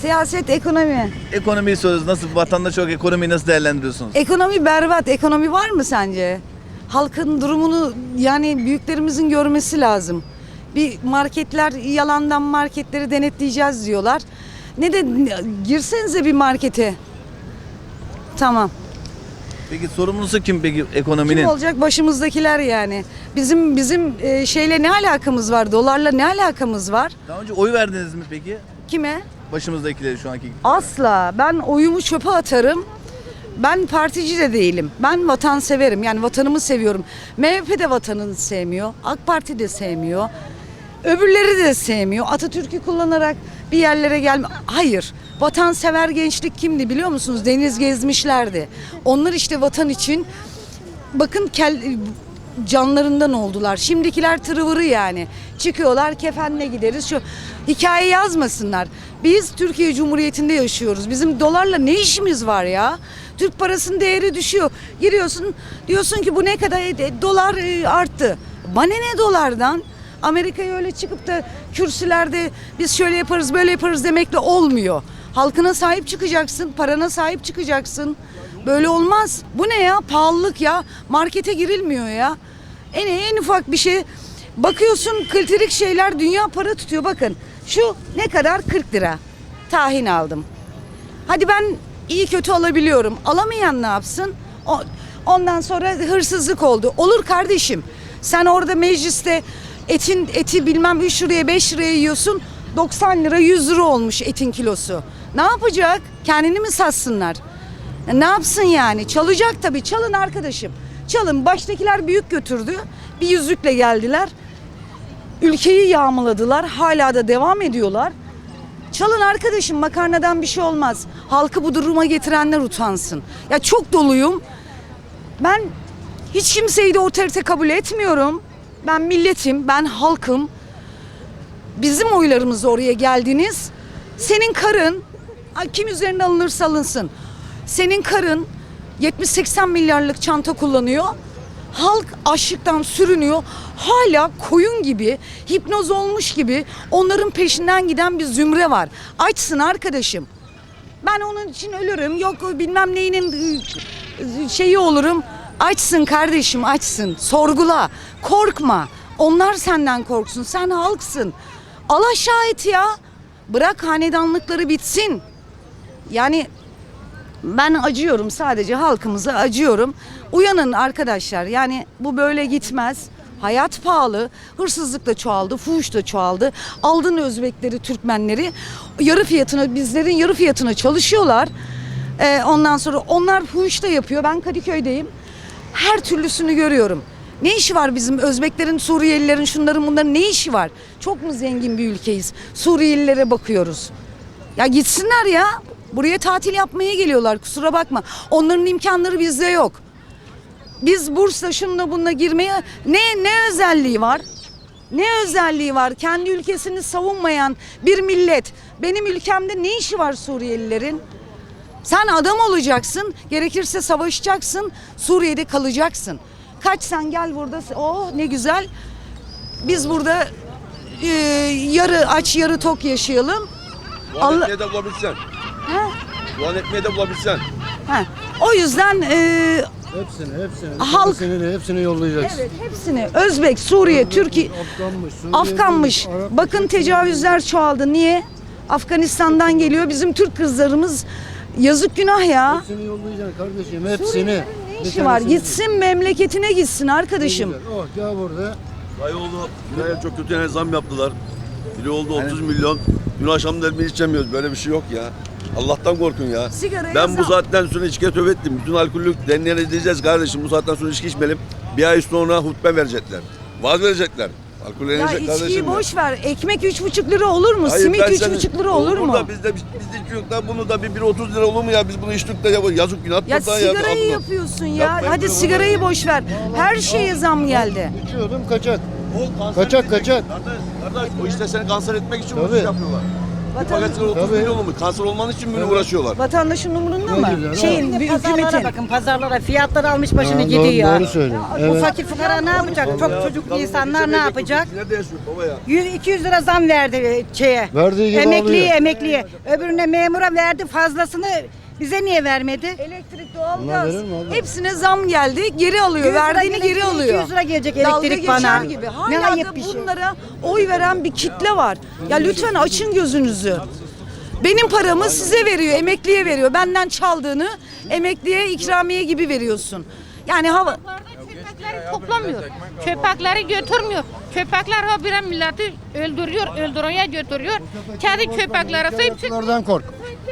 Siyaset, ekonomi. Ekonomiyi soruyoruz. Nasıl vatandaş olarak ekonomiyi nasıl değerlendiriyorsunuz? Ekonomi berbat. Ekonomi var mı sence? Halkın durumunu yani büyüklerimizin görmesi lazım. Bir marketler yalandan marketleri denetleyeceğiz diyorlar. Ne de girsenize bir markete. Tamam. Peki sorumlusu kim peki ekonominin? Kim olacak başımızdakiler yani. Bizim bizim e, şeyle ne alakamız var? Dolarla ne alakamız var? Daha önce oy verdiniz mi peki? Kime? Başımızdakileri şu anki. Asla. Ben oyumu çöpe atarım. Ben partici de değilim. Ben vatan severim. Yani vatanımı seviyorum. MHP de vatanını sevmiyor. AK Parti de sevmiyor. Öbürleri de sevmiyor. Atatürk'ü kullanarak bir yerlere gelme. Hayır. Vatansever gençlik kimdi biliyor musunuz? Deniz gezmişlerdi. Onlar işte vatan için bakın kel, canlarından oldular. Şimdikiler tırıvırı yani. Çıkıyorlar kefenle gideriz. Şu hikaye yazmasınlar. Biz Türkiye Cumhuriyeti'nde yaşıyoruz. Bizim dolarla ne işimiz var ya? Türk parasının değeri düşüyor. Giriyorsun diyorsun ki bu ne kadar E, dolar e, arttı. Bana ne dolardan? Amerika'ya öyle çıkıp da kürsülerde biz şöyle yaparız böyle yaparız demekle olmuyor. Halkına sahip çıkacaksın, parana sahip çıkacaksın. Böyle olmaz. Bu ne ya? Pahalılık ya. Markete girilmiyor ya. En en ufak bir şey. Bakıyorsun kıltırık şeyler dünya para tutuyor. Bakın şu ne kadar? 40 lira. Tahin aldım. Hadi ben iyi kötü alabiliyorum. Alamayan ne yapsın? O, ondan sonra hırsızlık oldu. Olur kardeşim. Sen orada mecliste etin eti bilmem 3 liraya 5 liraya yiyorsun. 90 lira 100 lira olmuş etin kilosu. Ne yapacak? Kendini mi satsınlar? Ya Ne yapsın yani? Çalacak tabii. Çalın arkadaşım. Çalın. Baştakiler büyük götürdü. Bir yüzükle geldiler. Ülkeyi yağmaladılar. Hala da devam ediyorlar. Çalın arkadaşım makarnadan bir şey olmaz. Halkı bu duruma getirenler utansın. Ya çok doluyum. Ben hiç kimseyi de otorite kabul etmiyorum. Ben milletim, ben halkım. Bizim oylarımız oraya geldiniz. Senin karın, kim üzerine alınırsa alınsın. Senin karın 70-80 milyarlık çanta kullanıyor. Halk açlıktan sürünüyor. Hala koyun gibi, hipnoz olmuş gibi onların peşinden giden bir zümre var. Açsın arkadaşım. Ben onun için ölürüm. Yok bilmem neyinin ıı, şeyi olurum. Açsın kardeşim açsın. Sorgula. Korkma. Onlar senden korksun. Sen halksın. Al aşağı et ya. Bırak hanedanlıkları bitsin. Yani ben acıyorum sadece halkımıza acıyorum. Uyanın arkadaşlar yani bu böyle gitmez. Hayat pahalı, hırsızlık da çoğaldı, fuhuş da çoğaldı. Aldın Özbekleri, Türkmenleri yarı fiyatına, bizlerin yarı fiyatına çalışıyorlar. Ee, ondan sonra onlar fuhuş da yapıyor. Ben Kadıköy'deyim. Her türlüsünü görüyorum. Ne işi var bizim Özbeklerin, Suriyelilerin, şunların bunların ne işi var? Çok mu zengin bir ülkeyiz? Suriyelilere bakıyoruz. Ya gitsinler ya. Buraya tatil yapmaya geliyorlar kusura bakma. Onların imkanları bizde yok. Biz Burs'ta şununla bununla girmeye ne ne özelliği var? Ne özelliği var? Kendi ülkesini savunmayan bir millet. Benim ülkemde ne işi var Suriyelilerin? Sen adam olacaksın, gerekirse savaşacaksın, Suriye'de kalacaksın. Kaç sen gel burada, oh ne güzel. Biz burada e, yarı aç yarı tok yaşayalım. Soğan Allah- de bulabilsen. Soğan ekmeği de bulabilsen. Ha. O yüzden e, Hepsini, hepsini. Halk- Hepsini, hepsini yollayacaksın. evet hepsini Özbek, Suriye, Türkiye, Afganmış, Suriyeli, Afganmış. Arap- Bakın tecavüzler çoğaldı. Niye? Afganistan'dan geliyor. Bizim Türk kızlarımız yazık günah ya. Hepsini yollayacaksın kardeşim, hepsini. Ne işi var? Gitsin memleketine gitsin arkadaşım. Oh gel burada. Dayıoğlu kiraya çok kötü yani zam yaptılar. Kilo oldu 30 milyon. Dün akşam hiç içemiyoruz. Böyle bir şey yok ya. Allah'tan korkun ya. Sigaraya ben bu saatten sonra içkiye tövbe ettim. Bütün alkollük denleyen edeceğiz kardeşim. Bu saatten sonra içki içmeyelim. Bir ay sonra hutbe verecekler. Vaaz verecekler. Alkol Ya içkiyi kardeşim. ya. boş ver. Ekmek üç buçuk lira olur mu? Hayır, Simit üç buçuk lira olur mu? Burada bizde bizde içki yok da bunu da bir, bir 30 lira olur mu ya? Biz bunu içtik de ya yazık günah. Ya sigarayı Allah. yapıyorsun ya. Yapmayın Hadi sigarayı boş ver. Her şeye zam geldi. İçiyorum kaçak. O kanser Kaçak, edecek. kaçak. Kardeş, kardeş o işte seni kanser etmek için bu Tabii. işi yapıyorlar. Paketler 30 Tabii. milyon olmuş. Kanser olman için böyle uğraşıyorlar. Vatandaşın umurunda mı? Şeyin, bir pazarlara hükümetin. bakın pazarlara fiyatlar almış başını Ha, doğru- gidiyor. doğru söylüyorsun. Bu Evet. fakir fukara ne yapacak? Çok çocuklu insanlar ne yapacak? Nerede yaşıyor baba ya? 100-200 lira zam verdi e, şeye. Verdiği gibi emekliye alıyor. emekliye. Öbürüne memura verdi fazlasını bize niye vermedi? Elektrik, Bunlar doğalgaz verir mi abla? hepsine zam geldi. Geri alıyor. 100 lira Verdiğini gelecek, geri alıyor. 200 lira gelecek Dalga elektrik geçer bana. gibi. Ne Hala ayıp da bir şey. bunlara oy veren bir kitle var. Ya lütfen açın gözünüzü. Benim paramı size veriyor, emekliye veriyor. Benden çaldığını emekliye ikramiye gibi veriyorsun. Yani hava Köpekleri toplamıyor. Köpekleri götürmüyor. Köpekler habire milleti öldürüyor, öldürüyor, götürüyor. Kendi köpekleri sahip çıkmıyor. Köpeklerden kork.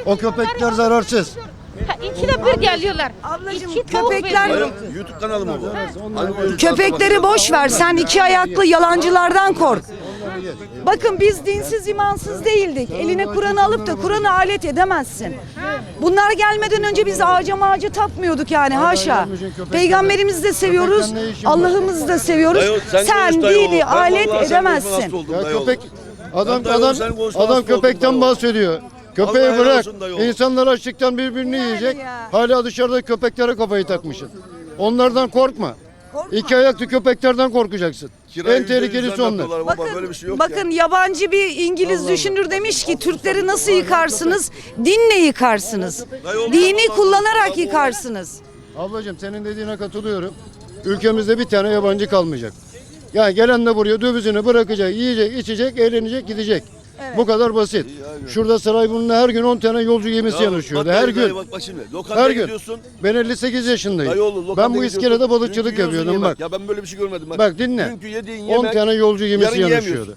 O köpekler zararsız. Ha, İkide bir geliyorlar. Ablacığım, İki tavuk köpekler- veriyor. YouTube kanalım o. Hani o- Köpekleri boş ver. Sen iki ayaklı yalancılardan kork. Bakın biz dinsiz imansız değildik. Eline Kur'an'ı alıp da Kur'an'ı alet edemezsin. Bunlar gelmeden önce biz ağaca mağaca tapmıyorduk yani haşa. Peygamberimizi de seviyoruz. Allah'ımızı da seviyoruz. Sen dini alet edemezsin. Ya köpek adam adam adam köpekten bahsediyor. Köpeği Allah helal bırak. olsun dayı oğlu. İnsanlar açlıktan birbirini yiyecek. ya. Hala dışarıda köpeklere kafayı takmışsın. Onlardan korkma. Korkma. İki ayaklı köpeklerden korkacaksın. Kiraya en yüzde yüz tehlikelisi onlar. yapıyorlar Baba, Bakın, böyle bir şey yok bakın ya. yabancı bir İngiliz düşünür demiş ki Türkleri nasıl yıkarsınız? Dinle yıkarsınız. Dayı Dini kullanarak yıkarsınız. Ablacığım senin dediğine katılıyorum. Ülkemizde bir tane yabancı kalmayacak. Yani gelen de buraya dövizini bırakacak, yiyecek, içecek, eğlenecek, gidecek. Bu kadar basit. Şurada Sarayburnu'nda her gün 10 tane yolcu gemisi Ya yanaşıyordu. bak Her gün. Bak, bak şimdi. Lokantaya Her gün. gidiyorsun. Ben 58 yaşındayım. Dayı Ben bu iskelede balıkçılık yapıyordum yemek. bak. Ya ben böyle bir şey görmedim. Bak, Bak dinle. Dünkü yediğin 10 yemek. tane yolcu gemisi yanaşıyordu.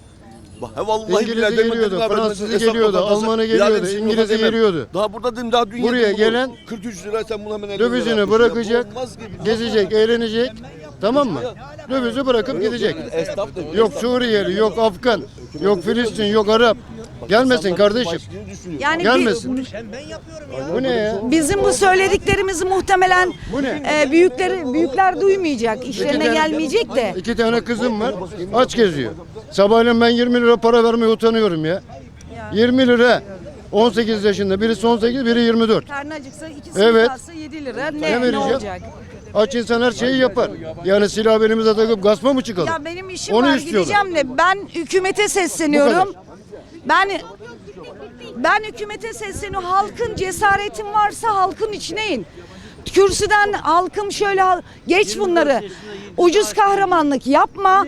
He vallahi demin geliyordu, Fransız'ı geliyordu, dedim, geliyordu, ben- geliyordu. Daha burada dedim daha dün Buraya bunu. gelen 43 lira sen buna hemen 50 lira Dövizini bırakacak, gezecek, eğlenecek. Tamam mı? Dövizi bırakıp gidecek. Esnaf da Yok Suriyeli, yok Afgan, yok Filistin, yok Arap. Gelmesin kardeşim. Yani Gelmesin. Bu ne ya? Bizim bu söylediklerimizi muhtemelen Bu ne? e, büyükleri büyükler duymayacak, işlerine tane- gelmeyecek de. İki tane kızım var. Aç geziyor. Sabahleyin ben 20 lira para vermeye utanıyorum ya. 20 lira. 18 yaşında. Birisi 18, biri 24. Karnı acıksa ikisi Evet. kalsa 7 lira ne, Ne vereceğim? olacak? Aç insan her şeyi yapar. Yani silah belimize takıp gaspa mı çıkalım? Ya benim işim Onu var istiyorlar. gideceğim de ben hükümete sesleniyorum. Ben ben hükümete sesleniyorum. Halkın cesaretin varsa halkın içine in. Kürsüden halkım şöyle hal- geç bunları. Ucuz kahramanlık yapma.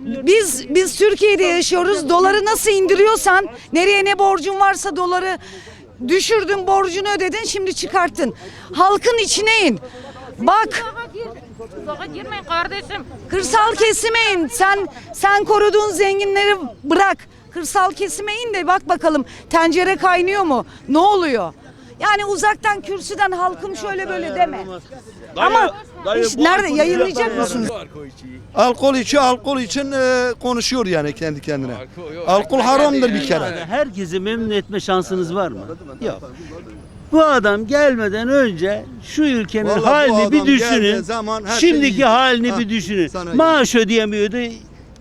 Biz biz Türkiye'de yaşıyoruz. Doları nasıl indiriyorsan nereye ne borcun varsa doları düşürdün borcunu ödedin şimdi çıkarttın. Halkın içine in. Bak Tuzağa gir. Tuzağa girmeyin kardeşim. Kırsal kesime in. Sen sen koruduğun zenginleri bırak. Kırsal kesime in de bak bakalım tencere kaynıyor mu? Ne oluyor? Yani uzaktan kürsüden halkım şöyle böyle deme. Ama iş nerede yayınlayacak mısınız? Alkol içi alkol için e, konuşuyor yani kendi kendine. Alkol haramdır bir kere. Herkesi memnun etme şansınız var mı? Yok. Bu adam gelmeden önce şu ülkenin Vallahi bu halini adam bir düşünün. geldiği zaman her şey Şimdiki halini Ha, bir düşünün. sana. Maaş ödeyemiyordu.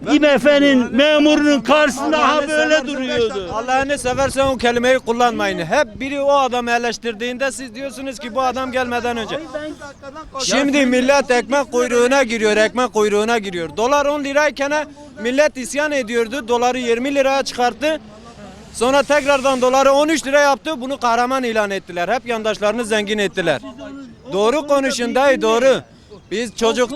IMF'nin memurunun karşısında ha böyle duruyordu. Allah'ını seversen o kelimeyi kullanmayın. Hep biri o adamı eleştirdiğinde siz diyorsunuz ki bu adam gelmeden önce. Şimdi millet ekmek kuyruğuna giriyor, ekmek kuyruğuna giriyor. Dolar 10 lirayken millet isyan ediyordu. Doları 20 liraya çıkarttı. Sonra tekrardan doları 13 lira yaptı. Bunu kahraman ilan ettiler. Hep yandaşlarını zengin ettiler. Doğru konuşun dayı doğru. Biz çocuk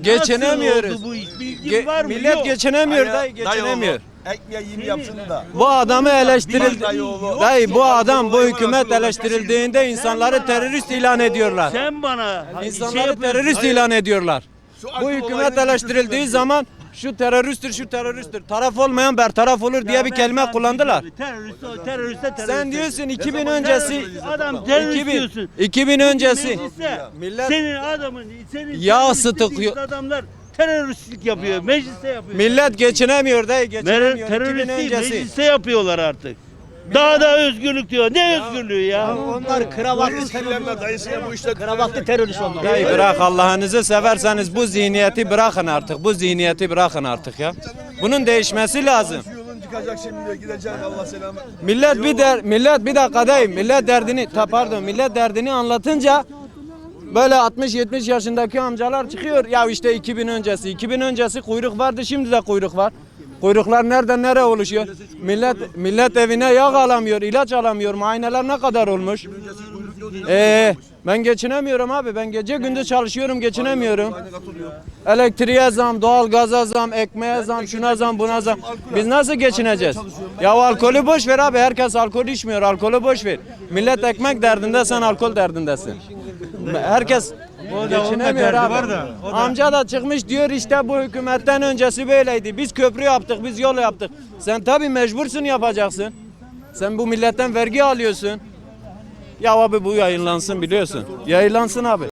geçinemiyoruz. Nasıl oldu bu iş? Bilgin Ge- var mı? millet Yok. geçinemiyor dayı geçinemiyor. Ekmeği yeni yapsın da. Bu adamı eleştirildi. Dayı oğlu. Dayı bu adam bu hükümet eleştirildiğinde insanları terörist ilan ediyorlar. Sen bana şey İnsanları yapıyorsun. terörist ilan ediyorlar. Bu hükümet eleştirildiği zaman şu teröristtir şu teröristtir. Taraf olmayan bertaraf olur diye bir kelime kullandılar. Terörist, teröriste terörist. Sen diyorsun 2000 öncesi Adam terörist 2000 diyorsun. 2000 öncesi Mecliste millet senin adamın senin Yağ teröristlik sıtıklıyor. adamlar teröristlik yapıyor. Mecliste yapıyor. millet geçinemiyor dayı Mer- geçinemiyor 2000 terörist değil, öncesi. mecliste yapıyorlar artık. Daha da özgürlük diyor. Ne özgürlüğü ya? Onlar kravatlı terörist. Dayısı ya bu işte kravatlı terörist onlar. Dayı bırak Allah'ınızı severseniz bu zihniyeti bırakın artık. Bu zihniyeti bırakın artık ya. Bunun değişmesi lazım. çıkacak şimdi gidecek Allah selamı. Millet bir der, millet bir dakika değil. Millet derdini, ta pardon, millet derdini anlatınca böyle 60-70 yaşındaki amcalar çıkıyor. Ya işte 2000 öncesi, 2000 öncesi kuyruk vardı, şimdi de kuyruk var. Kuyruklar nereden nereye oluşuyor? Millet millet evine yağ alamıyor, ilaç alamıyor. Muayeneler ne kadar olmuş? Ee, ben geçinemiyorum abi. Ben gece gündüz çalışıyorum, geçinemiyorum. Elektriğe zam, doğalgaza zam, ekmeğe zam, şuna zam, buna zam. Biz nasıl geçineceğiz? Ya alkolü boş ver abi. Herkes alkol içmiyor. Alkolü boş ver. Millet ekmek derdinde, sen alkol derdindesin. Herkes geçinemiyor abi. Amca da çıkmış diyor işte bu hükümetten öncesi böyleydi. Biz köprü yaptık, biz yol yaptık. Sen tabii mecbursun yapacaksın. Sen bu milletten vergi alıyorsun. Ya abi bu yayınlansın biliyorsun. Yayınlansın abi.